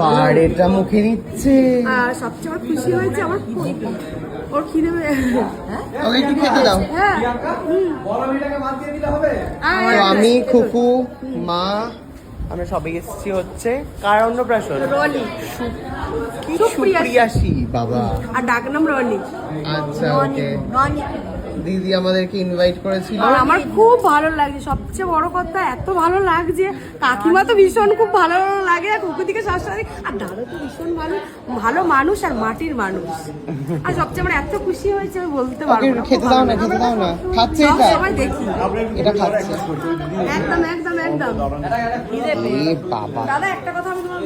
আবার এটা মুখে নিচ্ছে আর সবচেয়ে আমার খুশি হয়েছে আমার ওর খিদে ওকে একটু খেতে দাও। হ্যাঁ। তো আমি খুকু মা আমরা সবাই এসেছি হচ্ছে কার অন্নপ্রাশন? রনি। সুপ্রিয়াসী বাবা। আর ডাক নাম রনি। আচ্ছা ওকে। দিদি আমাদেরকে ইনভাইট করেছিল। আর আমার খুব ভালো লাগছে সবচেয়ে বড় কথা এত ভালো লাগছে। কাকিমা তো ভীষণ খুব ভালো লাগে আর কুকুদিকে শাশুড়ি আর দাদা তো ভীষণ ভালো ভালো মানুষ আর মাটির মানুষ। আর সবচেয়ে আমার এত খুশি হয়েছে আমি বলতে পারব না। খেতে দাও না খেতে দাও না। খাচ্ছে এটা? সময় দেখি। এটা খাচ্ছে। একদম একদম একদম। এ বাবা। দাদা একটা কথা আমি তোমার।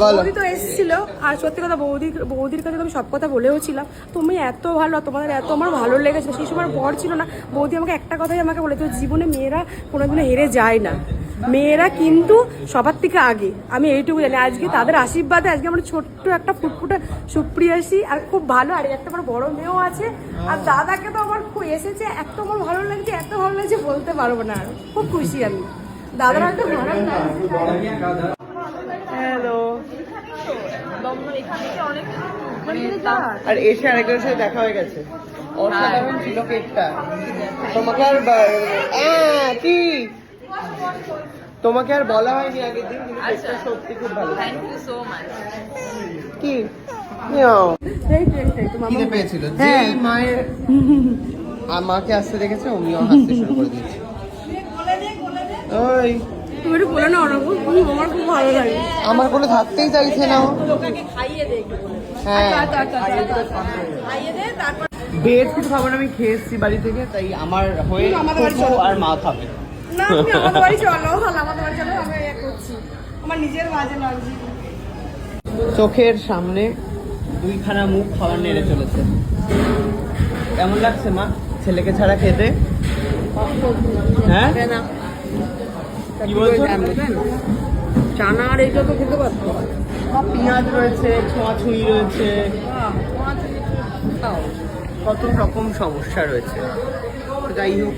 বৌদি তো এসেছিল। আর সত্যি কথা বৌদি বৌদির কাছে তো আমি সব কথা বলেও ছিলাম তুমি এত ভালো তোমাদের এত আমার ভালো লেগেছে সেই সময় বর ছিল না। বৌদি আমাকে একটা কথাই আমাকে বলে তো জীবনে মেয়েরা কোনোদিনও হেরে যায় না। মেয়েরা কিন্তু সবার থেকে আগে। আমি এইটুকু জানি। আজকে তাদের আশীর্বাদে আজকে আমার ছোট্ট একটা ফুটফুটে সুপ্রিয়াসী আর খুব ভালো। আর একটা আমার বড় মেয়েও আছে। আর দাদাকে তো আমার খুব এসেছে। এত আমার ভালো লাগছে এত ভালো লাগছে বলতে পারব না আর। খুব খুশি আমি। দাদার লাগছে হ্যালো। মানে আর এসে আরেকজনের সাথে দেখা হয়ে গেছে। অসাধারণ ছিল কেকটা। তোমাকে আর আহ, কি? তোমাকে আর বলা হয়নি আগের দিন কিন্তু কেকটা সত্যি খুব ভালো থ্যাংক ইউ সো মাচ কি? পেয়েছিল। যে হ্যাঁ। মায়ের আমাকে আসতে দেখেছে অমিও হাসতে শুরু করে দিয়েছে। ওই। তুমি একটু বলে না ওরকম আমার খুব ভালো লাগে। আমার কোনো থাকতেই চাইছে না। হ্যাঁ। বেড কিছু খাব আমি খেয়ে এসেছি বাড়ি থেকে তাই আমার হয়ে তুমি বাড়ি চলো। আর মা খাবে। না তুমি আমাদের বাড়ি চলো আমাদের বাড়ি চলো আমি ইয়ে করছি। আমার নিজের বাজে লাগছে চোখের সামনে দুইখানা মুখ খাবার নেড়ে চলেছে। কেমন লাগছে মা? ছেলেকে ছাড়া খেতে? হ্যাঁ? চানা আর এইটা তো খেতে পারতো। পেঁয়াজ রয়েছে ছোঁয়াছুঁই রয়েছে। কত রকম সমস্যা রয়েছে। যাই হোক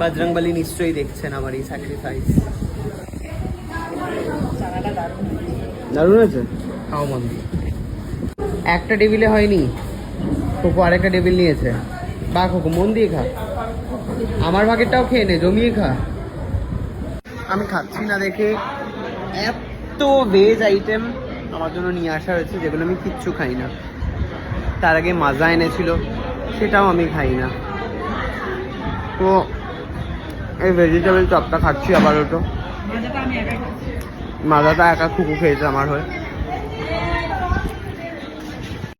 বাজরংবালি নিশ্চয়ই দেখছেন আমার এই স্যাক্রিফাইস দারুণ আছে খাও মন একটা টেবিলে হয়নি। কোকো আরেকটা টেবিল নিয়েছে। বা কোকো মন দিয়ে খা। আমার ভাগেরটাও খেয়ে নে জমিয়ে খা। আমি খাচ্ছি না দেখে। এত ভেজ আইটেম আমার জন্য নিয়ে আসা হয়েছে যেগুলো আমি কিচ্ছু খাই না। তার আগে মাজা এনেছিল সেটাও আমি খাই না। তো এই ভেজিটেবল চপটা খাচ্ছি আবার ওটো মাজাটা একা খুকু খেয়েছে আমার হয়ে।